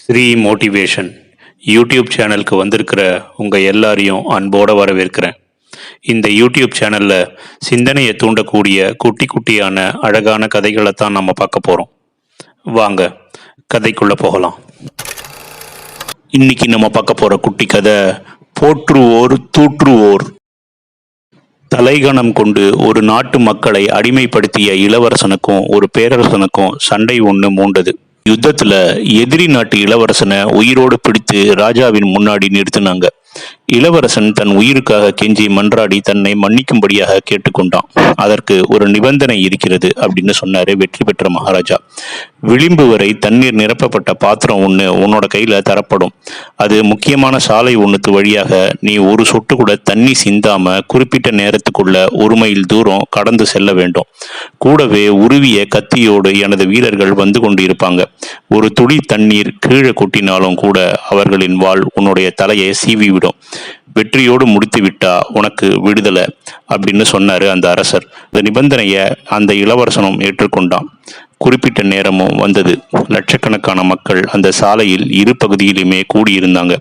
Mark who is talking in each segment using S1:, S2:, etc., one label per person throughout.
S1: Sri motivation YouTube சேனலுக்கு வந்திருக்கிற உங்கள் எல்லாரையும் அன்போடு வரவேற்கிறேன். இந்த யூடியூப் சேனலில் சிந்தனையை தூண்டக்கூடிய குட்டி குட்டியான அழகான கதைகளை தான் நம்ம பார்க்க போகிறோம் வாங்க கதைக்குள்ளே போகலாம். இன்னைக்கு நம்ம பார்க்க போகிற குட்டி கதை போற்றுவோர் தூற்றுவோர் தலைகணம் கொண்டு ஒரு நாட்டு மக்களை அடிமைப்படுத்திய இளவரசனுக்கும் ஒரு பேரரசனுக்கும் சண்டை ஒன்று மூண்டது. யுத்தத்துல எதிரி நாட்டு இளவரசனை உயிரோடு பிடித்து ராஜாவின் முன்னாடி நிறுத்தினாங்க. இளவரசன் தன் உயிருக்காக கெஞ்சி மன்றாடி தன்னை மன்னிக்கும்படியாக கேட்டுக்கொண்டான். அதற்கு ஒரு நிபந்தனை இருக்கிறது அப்படின்னு சொன்னாரு வெற்றி பெற்ற மகாராஜா. விளிம்பு வரை தண்ணீர் நிரப்பப்பட்ட பாத்திரம் ஒன்று உன்னோட கையில தரப்படும். அது முக்கியமான சாலை ஒன்றுக்கு வழியாக நீ ஒரு சொட்டு கூட தண்ணி சிந்தாம குறிப்பிட்ட நேரத்துக்குள்ள ஒரு மைல் தூரம் கடந்து செல்ல வேண்டும். கூடவே உருவிய கத்தியோடு எனது வீரர்கள் வந்து கொண்டு இருப்பாங்க ஒரு துளி தண்ணீர் கீழே கொட்டினாலும் கூட அவர்களின் வாள் உன்னுடைய தலையை சீவிவிடும் வெற்றியோடு முடித்து விட்டா உனக்கு விடுதலை அப்படின்னு சொன்னாரு அந்த அரசர். இந்த நிபந்தனையை அந்த இளவரசனும் ஏற்றுக்கொண்டான். குறிப்பிட்ட நேரமும் வந்தது. லட்சக்கணக்கான மக்கள் அந்த சாலையில் இரு பகுதியிலுமே கூடியிருந்தாங்க.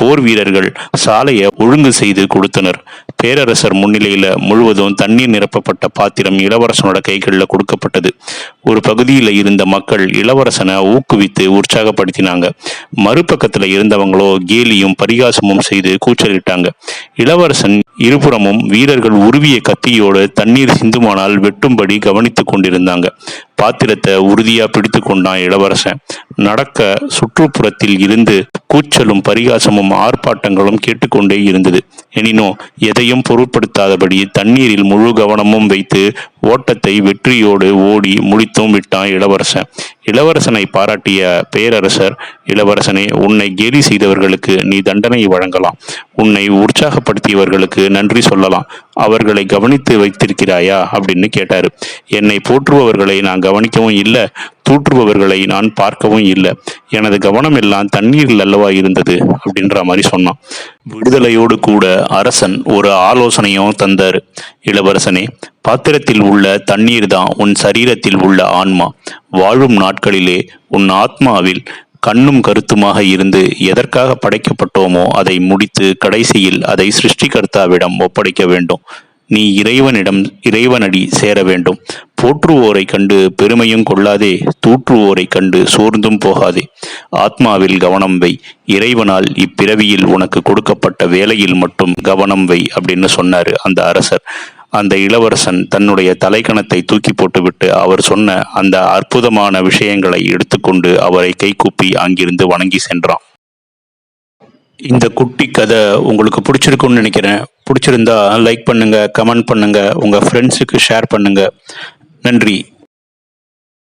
S1: போர் வீரர்கள் சாலையை ஒழுங்கு செய்து கொடுத்தனர். பேரரசர் முன்னிலையில முழுவதும் தண்ணீர் நிரப்பப்பட்ட பாத்திரம் இளவரசனோட கைகளில் கொடுக்கப்பட்டது. ஒரு பகுதியில் இருந்த மக்கள் இளவரசனை ஊக்குவித்து உற்சாகப்படுத்தினாங்க. மறுபக்கத்துல இருந்தவங்களோ கேலியும் பரிகாசமும் செய்து கூச்சலிட்டாங்க. இளவரசன் இருபுறமும் வீரர்கள் உருவிய கத்தியோடு தண்ணீர் சிந்துமானால் வெட்டும்படி கவனித்து கொண்டிருந்தாங்க. பாத்திரத்தை உறுதியா பிடித்து கொண்டான் இளவரசன். நடக்க சுற்றுப்புறத்தில் இருந்து கூச்சலும் பரிகாசமும் ஆர்ப்பாட்டங்களும் கேட்டுக்கொண்டே இருந்தது. எனினும் எதையும் பொருட்படுத்தாதபடி தண்ணீரில் முழு கவனமும் வைத்து ஓட்டத்தை வெற்றியோடு ஓடி முடித்தும் விட்டான் இளவரசன். இளவரசனை பாராட்டிய பேரரசர் இளவரசனே உன்னை கேலி செய்தவர்களுக்கு நீ தண்டனை வழங்கலாம். உன்னை உற்சாகப்படுத்தியவர்களுக்கு நன்றி சொல்லலாம். அவர்களை கவனித்து வைத்திருக்கிறாயா? அப்படின்னு கேட்டாரு. என்னை போற்றுபவர்களை நான் கவனிக்கவும் இல்லை. தூற்றுபவர்களை நான் பார்க்கவும் இல்லை. எனது கவனம் எல்லாம் தண்ணீரில் அல்லவா இருந்தது? அப்படின்ற மாதிரி சொன்னான். விடுதலையோடு கூட அரசன் ஒரு ஆலோசனையும் தந்தார். இளவரசனே பாத்திரத்தில் உள்ள தண்ணீர் தான் உன் சரீரத்தில் உள்ள ஆன்மா. வாழும் நாட்களிலே உன் ஆத்மாவில் கண்ணும் கருத்துமாக இருந்து எதற்காக படைக்கப்பட்டோமோ அதை முடித்து கடைசியில் அதை சிருஷ்டிகர்த்தாவிடம் ஒப்படைக்க வேண்டும். நீ இறைவனிடம் இறைவனடி சேர வேண்டும். போற்றுவோரை கண்டு பெருமையும் கொள்ளாதே தூற்றுவோரை கண்டு சோர்ந்தும் போகாதே. ஆத்மாவில் கவனம் வை இறைவனால் இப்பிறவியில் உனக்கு கொடுக்கப்பட்ட வேலையில் மட்டும் கவனம் வை அப்படின்னு சொன்னார் அந்த அரசர். அந்த இளவரசன் தன்னுடைய தலைக்கணத்தை தூக்கி போட்டுவிட்டு அவர் சொன்ன அந்த அற்புதமான விஷயங்களை எடுத்துக்கொண்டு அவரை கைகூப்பி அங்கிருந்து வணங்கி சென்றான். இந்த குட்டி கதை உங்களுக்கு பிடிச்சிருக்கும்னு நினைக்கிறேன். பிடிச்சிருந்தா லைக் பண்ணுங்க கமெண்ட் பண்ணுங்க உங்க ஃப்ரெண்ட்ஸுக்கு ஷேர் பண்ணுங்க. நன்றி.